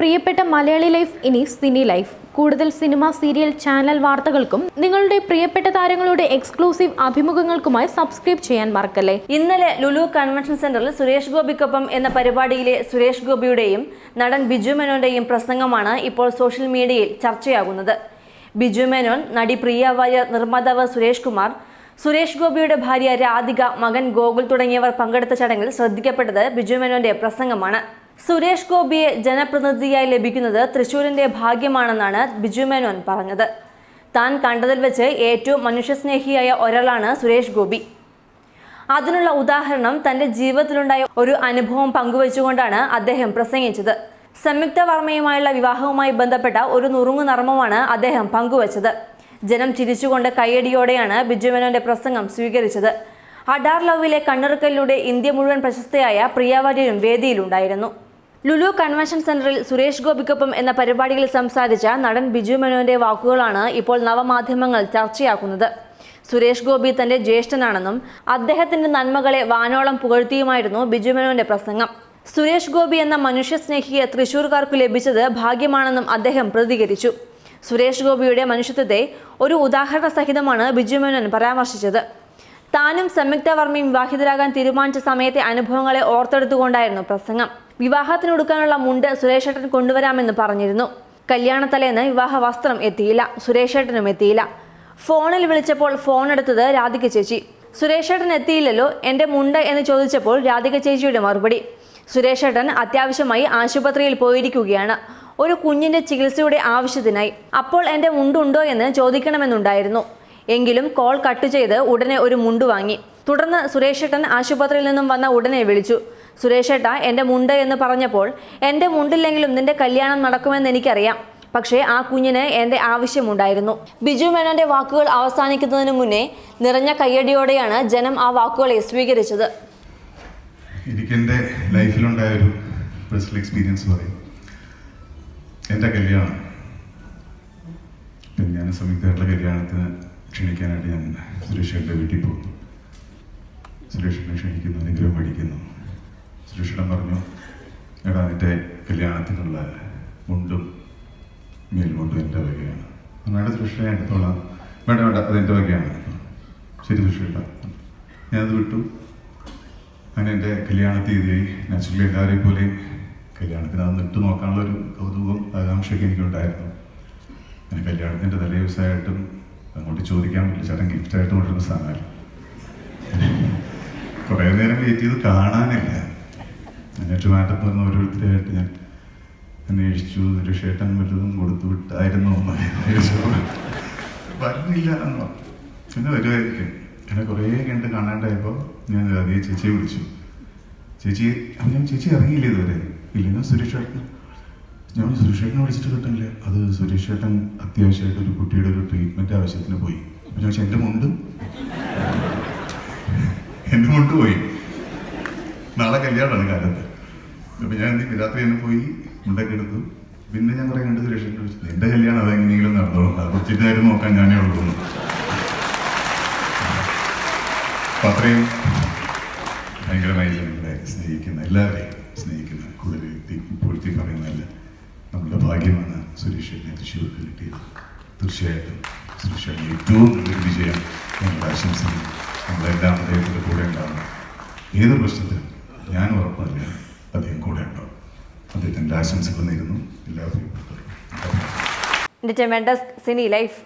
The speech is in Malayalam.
പ്രിയപ്പെട്ട മലയാളി ലൈഫ് ഇനി സിനി ലൈഫ്. കൂടുതൽ സിനിമ സീരിയൽ ചാനൽ വാർത്തകൾക്കും നിങ്ങളുടെ പ്രിയപ്പെട്ട താരങ്ങളുടെ എക്സ്ക്ലൂസീവ് അഭിമുഖങ്ങൾക്കുമായി സബ്സ്ക്രൈബ് ചെയ്യാൻ മറക്കല്ലേ? ഇന്നലെ ലുലു കൺവെൻഷൻ സെന്ററിൽ സുരേഷ് ഗോപിക്കൊപ്പം എന്ന പരിപാടിയിലെ സുരേഷ് ഗോപിയുടെയും നടൻ ബിജു മേനോന്റെയും പ്രസംഗമാണ് ഇപ്പോൾ സോഷ്യൽ മീഡിയയിൽ ചർച്ചയാകുന്നത്. ബിജു മേനോൻ നടി പ്രിയ വാര്യർ നിർമ്മാതാവ് സുരേഷ് കുമാർ സുരേഷ് ഗോപിയുടെ ഭാര്യ രാധിക മകൻ ഗോകുൽ തുടങ്ങിയവർ പങ്കെടുത്ത ചടങ്ങിൽ ശ്രദ്ധിക്കപ്പെട്ടത് ബിജു മേനോന്റെ പ്രസംഗമാണ്. സുരേഷ് ഗോപിയെ ജനപ്രതിനിധിയായി ലഭിക്കുന്നത് തൃശൂരിന്റെ ഭാഗ്യമാണെന്നാണ് ബിജു മേനോൻ പറഞ്ഞത്. താൻ കണ്ടതിൽ വെച്ച് ഏറ്റവും മനുഷ്യസ്നേഹിയായ ഒരാളാണ് സുരേഷ് ഗോപി. അതിനുള്ള ഉദാഹരണം തന്റെ ജീവിതത്തിലുണ്ടായ ഒരു അനുഭവം പങ്കുവച്ചുകൊണ്ടാണ് അദ്ദേഹം പ്രസംഗിച്ചത്. സംയുക്ത വർമ്മയുമായുള്ള വിവാഹവുമായി ബന്ധപ്പെട്ട ഒരു നുറുങ്ങു നർമ്മമാണ് അദ്ദേഹം പങ്കുവച്ചത്. ജനം ചിരിച്ചുകൊണ്ട് കയ്യടിയോടെയാണ് ബിജുമേനോന്റെ പ്രസംഗം സ്വീകരിച്ചത്. അഡാർ ലവിലെ കണ്ണിറുക്കലിലൂടെ ഇന്ത്യ മുഴുവൻ പ്രശസ്തയായ പ്രിയാവര്യനും വേദിയിലുണ്ടായിരുന്നു. ലുലു കൺവെൻഷൻ സെന്ററിൽ സുരേഷ് ഗോപിക്കൊപ്പം എന്ന പരിപാടിയിൽ സംസാരിച്ച നടൻ ബിജു മേനോന്റെ വാക്കുകളാണ് ഇപ്പോൾ നവമാധ്യമങ്ങൾ ചർച്ചയാക്കുന്നത്. സുരേഷ് ഗോപി തന്റെ ജ്യേഷ്ഠനാണെന്നും അദ്ദേഹത്തിന്റെ നന്മകളെ വാനോളം പുകഴ്ത്തിയുമായിരുന്നു ബിജു മേനോന്റെ പ്രസംഗം. സുരേഷ് ഗോപി എന്ന മനുഷ്യസ്നേഹിയെ തൃശൂർക്കാർക്ക് ലഭിച്ചത് ഭാഗ്യമാണെന്നും അദ്ദേഹം പ്രതികരിച്ചു. സുരേഷ് ഗോപിയുടെ മനുഷ്യത്വത്തെ ഒരു ഉദാഹരണ സഹിതമാണ് ബിജു മേനോൻ പരാമർശിച്ചത്. താനും സംയുക്ത വർമ്മയും വിവാഹിതരാകാൻ തീരുമാനിച്ച സമയത്തെ അനുഭവങ്ങളെ ഓർത്തെടുത്തുകൊണ്ടായിരുന്നു പ്രസംഗം. വിവാഹത്തിനൊടുക്കാനുള്ള മുണ്ട് സുരേഷേട്ടൻ കൊണ്ടുവരാമെന്ന് പറഞ്ഞിരുന്നു. കല്യാണത്തലേന്ന് വിവാഹ വസ്ത്രം എത്തിയില്ല. സുരേഷേട്ടനും എത്തിയില്ല. ഫോണിൽ വിളിച്ചപ്പോൾ ഫോൺ എടുത്തത് രാധിക ചേച്ചി. സുരേഷേട്ടൻ എത്തിയില്ലല്ലോ എന്റെ മുണ്ട് എന്ന് ചോദിച്ചപ്പോൾ രാധിക ചേച്ചിയുടെ മറുപടി. സുരേഷേട്ടൻ അത്യാവശ്യമായി ആശുപത്രിയിൽ പോയിരിക്കുകയാണ്. ഒരു കുഞ്ഞിന്റെ ചികിത്സയുടെ ആവശ്യത്തിനായി. അപ്പോൾ എന്റെ മുണ്ടുണ്ടോ എന്ന് ചോദിക്കണമെന്നുണ്ടായിരുന്നു. എങ്കിലും കോൾ കട്ട് ചെയ്ത് ഉടനെ ഒരു മുണ്ട് വാങ്ങി. തുടർന്ന് സുരേഷേട്ടൻ ആശുപത്രിയിൽ നിന്നും വന്ന ഉടനെ വിളിച്ചു. സുരേഷേട്ട എന്റെ മുണ്ട് എന്ന് പറഞ്ഞപ്പോൾ എന്റെ മുണ്ടില്ലെങ്കിലും നിന്റെ കല്യാണം നടക്കുമെന്ന് എനിക്കറിയാം. പക്ഷേ ആ കുഞ്ഞിന് എന്റെ ആവശ്യമുണ്ടായിരുന്നു. ബിജു മേനോന്റെ വാക്കുകൾ അവസാനിക്കുന്നതിന് മുന്നേ നിറഞ്ഞ കയ്യടിയോടെയാണ് ജനം ആ വാക്കുകളെ സ്വീകരിച്ചത്. എനിക്കെന്റെ ലൈഫിലുണ്ടായ ഒരു പേഴ്സണൽ എക്സ്പീരിയൻസ് പറയും. എന്റെ കല്യാണം. കല്യാണ സംയുക്തമായിട്ടുള്ള കല്യാണത്തിന് ക്ഷണിക്കാനായിട്ട് ഞാൻ സുരേഷേട്ടന്റെ വീട്ടിൽ പോകുന്നു. സുരേഷേട്ടനെ ക്ഷണിക്കുന്നു അനുഗ്രഹം പഠിക്കുന്നു സുരേഷേട്ടൻ പറഞ്ഞു എടാ നിന്റെ കല്യാണത്തിനുള്ള മുണ്ടും മേൽമുണ്ടും എന്റെ വകയാണ്. വേണ്ട സുരേഷനെ എടുത്തോളാം. വേണ്ട വേണ്ട അതെന്റെ വകയാണ്. ശരി സുരേഷേട്ട. ഞാനത് വിട്ടു. അങ്ങനെ എന്റെ കല്യാണ തീയതിയായി നാച്ചുറലി എല്ലാവരെയും പോലെയും കല്യാണത്തിന് അത് നിട്ട് നോക്കാനുള്ള ഒരു കൗതുകവും ആകാംക്ഷയൊക്കെ എനിക്കുണ്ടായിരുന്നു. അങ്ങനെ കല്യാണത്തിന്റെ തലേ ദിവസമായിട്ടും അങ്ങോട്ട് ചോദിക്കാൻ പറ്റില്ല. ചേട്ടൻ ഗിഫ്റ്റായിട്ട് കൊണ്ടുവരുന്ന സാധനമല്ല? കുറേ നേരം വെയിറ്റ് ചെയ്ത് കാണാനില്ല. അങ്ങനെ ട്രിവാൻഡ്രത്ത് നിന്ന് ഓരോരുത്തരായിട്ട് ഞാൻ അന്വേഷിച്ചു. ഒരു ഷേട്ടൻ വല്ലതും കൊടുത്തു വിട്ടായിരുന്നു. വരുന്നില്ല എന്നോ പിന്നെ വരുമായിരിക്കും എന്നെ കുറേ കണ്ട് കാണാണ്ടായപ്പോൾ ഞാൻ അതേ ചേച്ചിയെ വിളിച്ചു. ചേച്ചി ഞാൻ ചേച്ചി ഇറങ്ങിയില്ല ഇതുവരെ. ഇല്ല ഞാൻ സുരേഷ് ഏട്ടൻ ഞാൻ സുരേഷ് ഏട്ടനെ വിളിച്ചിട്ട് കിട്ടണില്ലേ. അത് സുരേഷ് ഏട്ടൻ അത്യാവശ്യമായിട്ട് ഒരു കുട്ടിയുടെ ഒരു ട്രീറ്റ്മെന്റ് ആവശ്യത്തിന് പോയി. അപ്പം ഞാൻ പക്ഷെ എന്റെ മുണ്ട്? എന്റെ മുണ്ട് പോയി. നാളെ കല്യാണമാണ് കാലത്ത്. അപ്പം ഞാൻ രാത്രി തന്നെ പോയി മുണ്ടൊക്കെ എടുത്തു. പിന്നെ ഞാൻ കുറേ രണ്ട് സുരേഷിനെ ചോദിച്ചു എന്റെ കല്യാണം അതെങ്ങനെയെങ്കിലും നടന്നോളൂ. അത് കൊച്ചിട്ടായിട്ട് നോക്കാൻ ഞാനേ ഉള്ളൂ. അപ്പം അത്രയും ഭയങ്കരമായി നമ്മളെ സ്നേഹിക്കുന്ന എല്ലാവരെയും സ്നേഹിക്കുന്ന കൂടുതൽ വ്യക്തി പൂഴ്ത്തി പറയുന്നതല്ല നമ്മുടെ ഭാഗ്യമാണ് സുരേഷിനെ തൃശ്ശൂർക്ക് കിട്ടിയത്. തീർച്ചയായിട്ടും സുരേഷിന് ഏറ്റവും നല്ലൊരു വിജയം. ഞങ്ങളുടെ ആശംസിക്കുന്നു നമ്മളെല്ലാം അദ്ദേഹത്തിന്റെ കൂടെ ഉണ്ടാവണം. ഏത് പ്രശ്നത്തിലും ഞാൻ ഉറപ്പല്ല അദ്ദേഹം കൂടെ ഉണ്ടാവും അദ്ദേഹത്തിന്റെ ആശംസകൾ നേരുന്നു. എല്ലാ പ്രിയപ്പെട്ടവരും ഡിറ്റർമെൻഡസ് സിനി ലൈഫ്